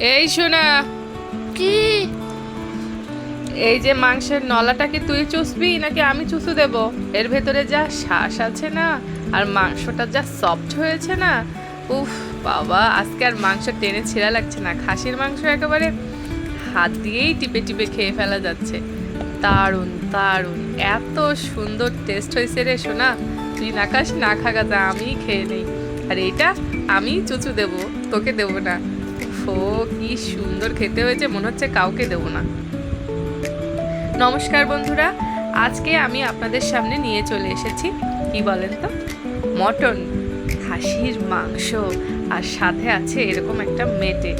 এই শোনা কি? এই যে মাংসের নলাটা কি তুই চুষবি নাকি আমি চুষু দেব? এর ভেতরে যা শ্বাস আছে না আর মাংসটা যা সফট হয়েছে না উফ বাবা আজকে আর মাংস টেনে ছেঁড়া লাগছে না। খাসির মাংস একেবারে হাত দিয়েই টিপে টিপে খেয়ে ফেলা যাচ্ছে। দারুণ দারুণ এত সুন্দর টেস্ট হয়েছে রে শোনা তুই না খাস না খাগা যা আমিই খেয়ে নেই। আর এইটা আমি চুচু দেব তোকে দেব না। ও কি সুন্দর খেতে হয়েছে, মনে হচ্ছে কাউকে দেব না। নমস্কার বন্ধুরা, আজকে আমি আপনাদের সামনে নিয়ে চলে এসেছি, কি বলেন তো? মটন, খাসির মাংস, আর সাথে আছে এরকম একটা মেটে।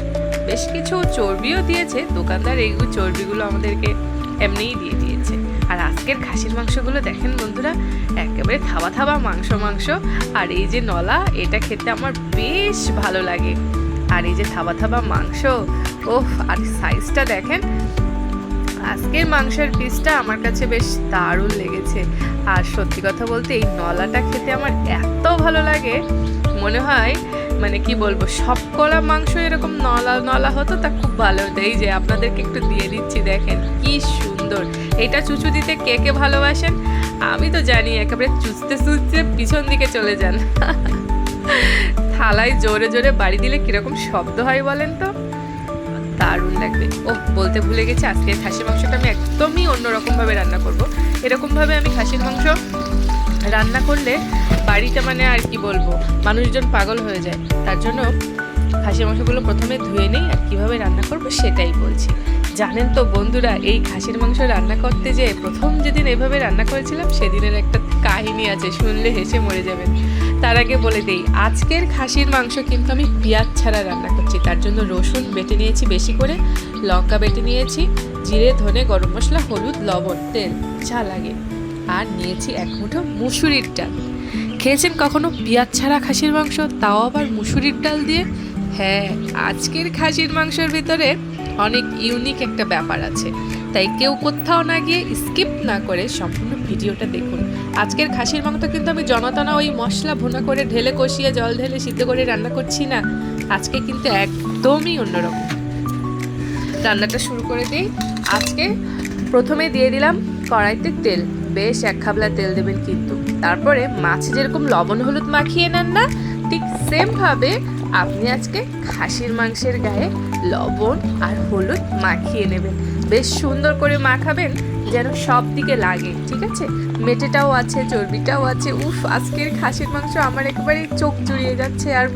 বেশ কিছু চর্বিও দিয়েছে, দোকানদার এইগুলো চর্বিগুলো আমাদেরকে এমনিই দিয়ে দিয়েছে। আর আজকের খাসির মাংসগুলো দেখেন বন্ধুরা, একেবারে থাবা থাবা মাংস মাংস, আর এই যে নলা, এটা খেতে আমার বেশ ভালো লাগে। আর এই যে থাবা থাবা মাংস ওহ আর সাইজটা দেখেন। আজকের মাংসের পিসটা আমার কাছে বেশ দারুণ লেগেছে। আর সত্যি কথা বলতে এই নলাটা খেতে আমার এত ভালো লাগে, মনে হয় মানে কি বলব, সব কলা মাংস এরকম নলা নলা হতো, তা খুব ভালো হতো। এই যে আপনাদেরকে একটু দিয়ে দিচ্ছি, দেখেন কি সুন্দর। এটা চুচু দিতে কে কে ভালোবাসেন? আমি তো জানি, একেবারে চুচতে চুচতে পিছন দিকে চলে যান। থালায় জোরে জোরে বাড়ি দিলে কীরকম শব্দ হয় বলেন তো? দারুণ লাগবে। ও বলতে ভুলে গেছি আজকে খাসির মাংসটা আমি একদমই অন্যরকমভাবে রান্না করব। এরকমভাবে আমি খাসির মাংস রান্না করলে বাড়িটা মানে আর কি বলব, মানুষজন পাগল হয়ে যায়। তার জন্য খাসির মাংসগুলো প্রথমে ধুয়ে নেই আর কীভাবে রান্না করব সেটাই বলছি। জানেন তো বন্ধুরা, এই খাসির মাংস রান্না করতে যে প্রথম যেদিন এভাবে রান্না করেছিলাম, সেদিনের একটা কাহিনী আছে, শুনলে হেসে মরে যাবেন। তার আগে বলে দিই, আজকের খাসির মাংস কিন্তু আমি পেঁয়াজ ছাড়া রান্না করছি। তার জন্য রসুন বেটে নিয়েছি বেশি করে, লঙ্কা বেটে নিয়েছি, জিরে, ধনে, গরম মশলা, হলুদ, লবণ, তেল, যা লাগে। আর নিয়েছি এক মুঠো মুসুরির ডাল। খেয়েছেন কখনো পেঁয়াজ ছাড়া খাসির মাংস? তাও আবার মুসুরির ডাল দিয়ে? হ্যাঁ আজকের খাসির মাংসের ভিতরে অনেক ইউনিক একটা ব্যাপার আছে। তাই কেউ কোথাও না গিয়ে স্কিপ না করে সম্পূর্ণ ভিডিওটা দেখুন। আজকের খাসির মাংস কিন্তু আমি জনতনা ওই মশলা ভুনা করে ঢেলে কষিয়ে জল ঢেলে সিদ্ধ করে রান্না করছি না। আজকে কিন্তু একদমই অন্যরকম। রান্নাটা শুরু করে দিই। আজকে প্রথমে দিয়ে দিলাম কড়াইতে তেল। বেশ এক খাবলা তেল দেবেন কিন্তু। তারপরে মাছ যেরকম লবণ হলুদ মাখিয়ে নেন না, ঠিক সেমভাবে আপনি আজকে খাসির মাংসের গায়ে লবণ আর হলুদ মাখিয়ে নেবেন। বেশ সুন্দর করে মাখাবেন যেন সব দিকে লাগে, ঠিক আছে? মেটেটাও আছে, চর্বিটাও আছে। উফ, আজকের খাসির মাংস আমার একেবারে চোখ জুড়িয়ে যাচ্ছে আর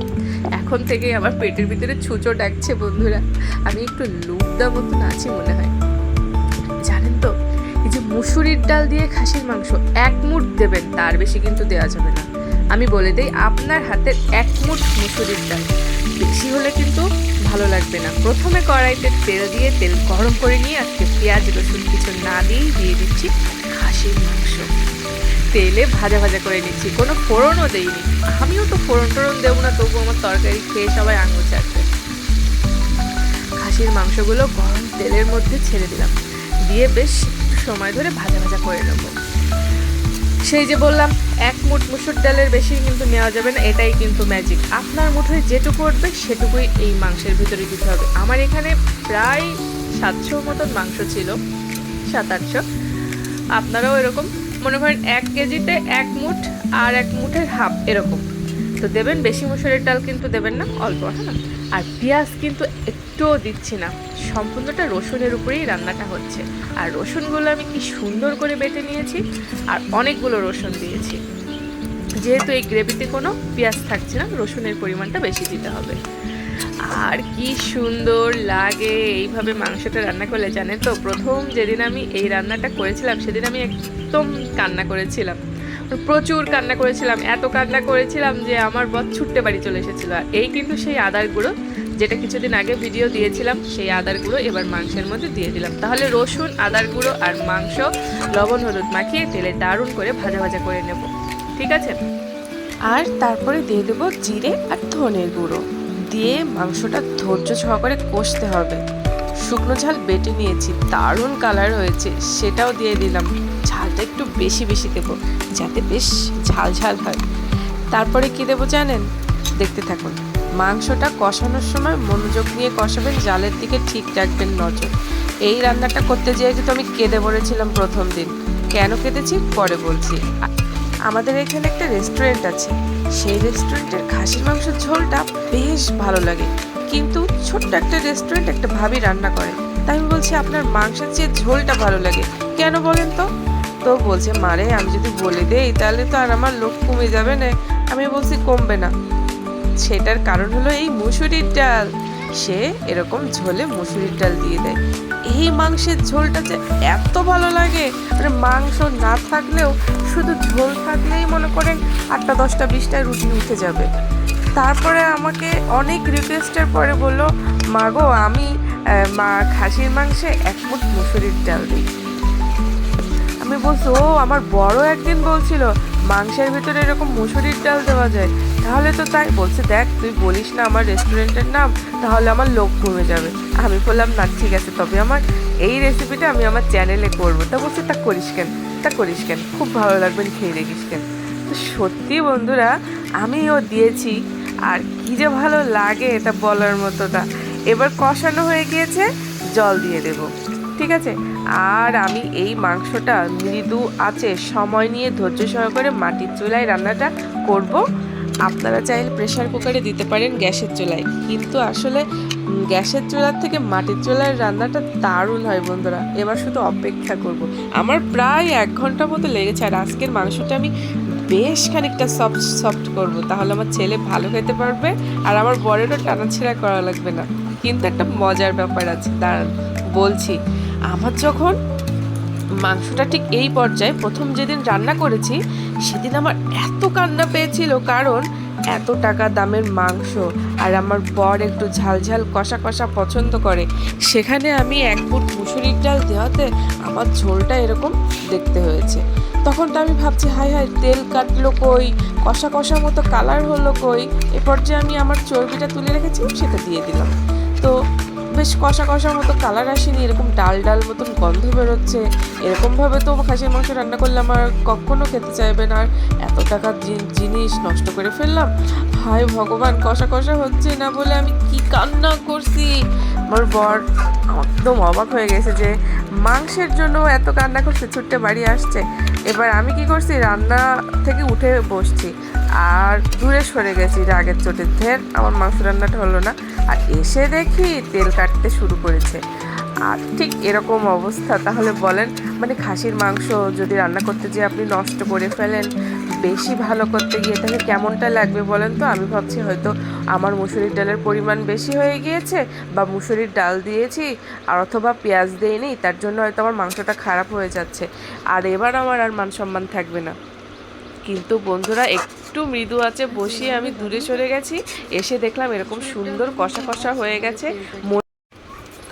এখন থেকে আমার পেটের ভিতরে ছুঁচো ডাকছে, বন্ধুরা। আমি একটু লুকদা মতন আছি মনে হয়। জানেন তো, এই যে মুসুরির ডাল দিয়ে খাসির মাংস, এক মুঠ দেবেন, তার বেশি কিন্তু দেওয়া যাবে না। আমি বলে দিই, আপনার হাতের এক মুঠ মুসুরির ডাল। বেশি হলে কিন্তু ভালো লাগবে না। প্রথমে কড়াইতে তেল দিয়ে তেল গরম করে নিয়ে আজকে পেঁয়াজ, রসুন কিছু না দিয়েই দিয়ে দিচ্ছি খাসির মাংস। তেলে ভাজা ভাজা করে নিচ্ছি, কোনো ফোড়নও দেইনি। আমিও তো ফোড়ন টোড়ন দেবো না তবু আমার তরকারি খেয়ে সবাই আঙুল চাটবে। খাসির মাংসগুলো গরম তেলের মধ্যে ছেড়ে দিলাম। দিয়ে বেশ সময় ধরে ভাজা ভাজা করে নেব। সেই যে বললাম, এক মুঠ মুসুর ডালের বেশি কিন্তু নেওয়া যাবে না, এটাই কিন্তু ম্যাজিক আপনার মুঠোয় যেটুকু উঠবে, সেটুকুই এই মাংসের ভিতরে দিতে হবে। আমার এখানে প্রায় সাতশো মতন মাংস ছিল, সাত, আটশো। আপনারাও এরকম, মনে করেন এক কেজিতে এক মুঠ আর এক মুঠের হাফ এরকম। তো দেবেন, বেশি মুসুরের ডাল কিন্তু দেবেন না, অল্প হ্যাঁ? আর পেঁয়াজ কিন্তু একটুও দিচ্ছি না। সম্পূর্ণটা রসুনের উপরেই রান্নাটা হচ্ছে। আর রসুনগুলো আমি কি সুন্দর করে বেটে নিয়েছি আর অনেকগুলো রসুন দিয়েছি। যেহেতু এই গ্রেভিতে কোনো পেঁয়াজ থাকছে না, রসুনের পরিমাণটা বেশি দিতে হবে। আর কি সুন্দর লাগে এইভাবে মাংসটা রান্না করলে, জানেন তো? প্রথম যেদিন আমি এই রান্নাটা করেছিলাম, সেদিন আমি একদম কান্না করেছিলাম। প্রচুর কান্না করেছিলাম, এত কান্না করেছিলাম যে আমার বদ ছুটতে বাড়ি চলে এসেছিল। আর এই কিন্তু সেই আদার গুঁড়ো, যেটা কিছুদিন আগে ভিডিও দিয়েছিলাম, সেই আদার গুঁড়ো এবার মাংসের মধ্যে দিয়ে দিলাম। তাহলে রসুন, আদার গুঁড়ো আর মাংস, লবণ, হলুদ মাখিয়ে তেলে দারুণ করে ভাজা ভাজা করে নেব। ঠিক আছে? আর তারপরে দিয়ে দেবো জিরে আর ধনের গুঁড়ো। দিয়ে মাংসটা ধৈর্য সহকারে কষতে হবে। শুকনো ঝাল বেটে নিয়েছি, দারুণ কালার হয়েছে, সেটাও দিয়ে দিলাম। একটু বেশি বেশি দেবো, যাতে বেশ ঝাল ঝাল হয়। তারপরে কি দেবো জানেন? দেখতে থাকুন। মাংসটা কষানোর সময় মনোযোগ নিয়ে কষাবেন, জালের দিকে ঠিক রাখবেন নজর। এই রান্নাটা করতে যেয়ে কিন্তু আমি কেঁদে পড়েছিলাম প্রথম দিন, কেন কেঁদেছি? পরে বলছি। আমাদের এখানে একটা রেস্টুরেন্ট আছে। সেই রেস্টুরেন্টের খাসির মাংসের ঝোলটা বেশ ভালো লাগে। কিন্তু ছোট্ট একটা রেস্টুরেন্ট একটা ভাবি রান্না করে। তাই আমি বলছি, আপনার মাংসের চেয়ে ঝোলটা ভালো লাগে, কেন বলেন তো? তো বলছে, মারে, আমি যদি বলে দেই, তাহলে তো আর আমার লোক কমে যাবে না। আমি বলছি, কমবে না। সেটার কারণ হলো এই মুসুরির ডাল। সে এরকম ঝোলে মুসুরির ডাল দিয়ে দেয়। এই মাংসের ঝোলটা যে এত ভালো লাগে! মানে মাংস না থাকলেও শুধু ঝোল থাকলেই মনে করেন আটটা, দশটা, বিশটা রুটি উঠে যাবে। তারপরে আমাকে অনেক রিকোয়েস্টের পরে বলল, মা গো, আমি মা খাসির মাংসে এক মুঠ মুসুরির ডাল দিই। আমি বলছি, ও আমার বড় একদিন বলছিল, মাংসের ভিতরে এরকম মুসুরির ডাল দেওয়া যায়। তাহলে তো তাই বলছে, দেখ, তুই বলিস না আমার রেস্টুরেন্টের নাম, তাহলে আমার লোক কমে যাবে। আমি বললাম, না, ঠিক আছে, তবে আমার এই রেসিপিটা আমি আমার চ্যানেলে করব। তা বলছে, তা করিস কেন? তা করিস কেন? খুব ভালো লাগবে খেয়ে দেখিস কেন? তো সত্যি বন্ধুরা, আমিও দিয়েছি, আর কি যে ভালো লাগে এটা বলার মতোটা। এবার কষানো হয়ে গিয়েছে, জল দিয়ে দেবো। ঠিক আছে? আর আমি এই মাংসটা মৃদু আছে সময় নিয়ে ধৈর্য সহকারে মাটির চুলায় রান্নাটা করব। আপনারা চাইলে প্রেশার কুকারে দিতে পারেন গ্যাসের চুলায়। কিন্তু আসলে গ্যাসের চুলার থেকে মাটির চুলার রান্নাটা দারুণ হয় বন্ধুরা। এবার শুধু অপেক্ষা করব। আমার প্রায় এক ঘণ্টা মতো লেগেছে আর আজকের মাংসটা আমি বেশ খানিকটা সফট সফট করব। তাহলে আমার ছেলে ভালো খেতে পারবে আর আমার বরেরও টানাছেড়া করা লাগবে না। কিন্তু একটা মজার ব্যাপার আছে, দাঁড়ান, বলছি। আমার যখন মাংসটা ঠিক এই পর্যায়ে প্রথম যেদিন রান্না করেছি, সেদিন আমার এত কান্না পেয়েছিল কারণ এত টাকা দামের মাংস আর আমার বর একটু ঝাল ঝাল কষা কষা পছন্দ করে। সেখানে আমি এক ফুট মুসুরির ডাল দেওয়াতে আমার ঝোলটা এরকম দেখতে হয়েছে। তখন তো আমি ভাবছি হাই হাই তেল কাটলো কই? কষা কষা মতো কালার হলো কই? এ পর্যায়ে আমি আমার চর্বিটা তুলে রেখেছি, সেটা দিয়ে দিলাম। তো বেশ কষা কষা মতো কালার আসেনি, এরকম ডাল ডাল মতন গন্ধ বেরোচ্ছে। এরকমভাবে তো খাসির মাংস রান্না করলে আমার কখনো খেতে চাইবে না। আর এত টাকার জিনিস নষ্ট করে ফেললাম। হায় ভগবান, কষা কষা হচ্ছে না বলে আমি কি কান্না করছি? আমার বর একদম অবাক হয়ে গেছে যে মাংসের জন্য এত কান্না করছে ছুটতে বাড়ি আসছে। এবার আমি কি করছি? রান্না থেকে উঠে বসছি। আর দূরে সরে গেছি রাগের চোটের ধের আমার মাংস রান্নাটা হলো না। আর এসে দেখি তেল কাটতে শুরু করেছে। আর ঠিক এরকম অবস্থা। তাহলে বলেন মানে খাসির মাংস যদি রান্না করতে যেয়ে আপনি নষ্ট করে ফেলেন বেশি ভালো করতে গিয়ে তাহলে কেমনটা লাগবে বলেন তো? আমি ভাবছি হয়তো আমার মুসুরির ডালের পরিমাণ বেশি হয়ে গিয়েছে বা মুসুরির ডাল দিয়েছি আর অথবা পেঁয়াজ দিইনি, তার জন্য হয়তো আমার মাংসটা খারাপ হয়ে যাচ্ছে। আর এবার আমার আর মান সম্মান থাকবে না। কিন্তু বন্ধুরা, একটু মৃদু আছে বসিয়ে আমি দূরে সরে গেছি, এসে দেখলাম এরকম সুন্দর কষা কষা হয়ে গেছে।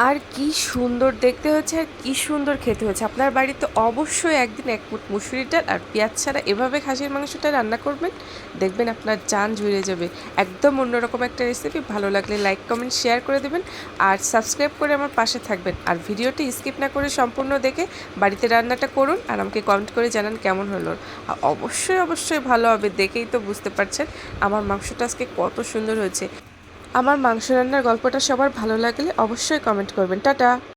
আর কি সুন্দর দেখতে হচ্ছে আর কি সুন্দর খেতে হচ্ছে আপনার বাড়িতে অবশ্যই একদিন এক মুঠ মুসুরি ডাল আর পেঁয়াজ ছাড়া এভাবে খাসির মাংসটা রান্না করবেন, দেখবেন আপনার জান জুড়ে যাবে। একদম অন্যরকম একটা রেসিপি ভালো লাগলে লাইক কমেন্ট শেয়ার করে দেবেন আর সাবস্ক্রাইব করে আমার পাশে থাকবেন। আর ভিডিওটি স্কিপ না করে সম্পূর্ণ দেখে বাড়িতে রান্নাটা করুন আর আমাকে কমেন্ট করে জানান কেমন হলো। আর অবশ্যই অবশ্যই ভালো হবে, দেখেই তো বুঝতে পারছেন আমার মাংসটা আজকে কত সুন্দর হয়েছে। আমার মাংস রান্নার গল্পটা সবার ভালো লাগলে অবশ্যই কমেন্ট করবেন। টাটা!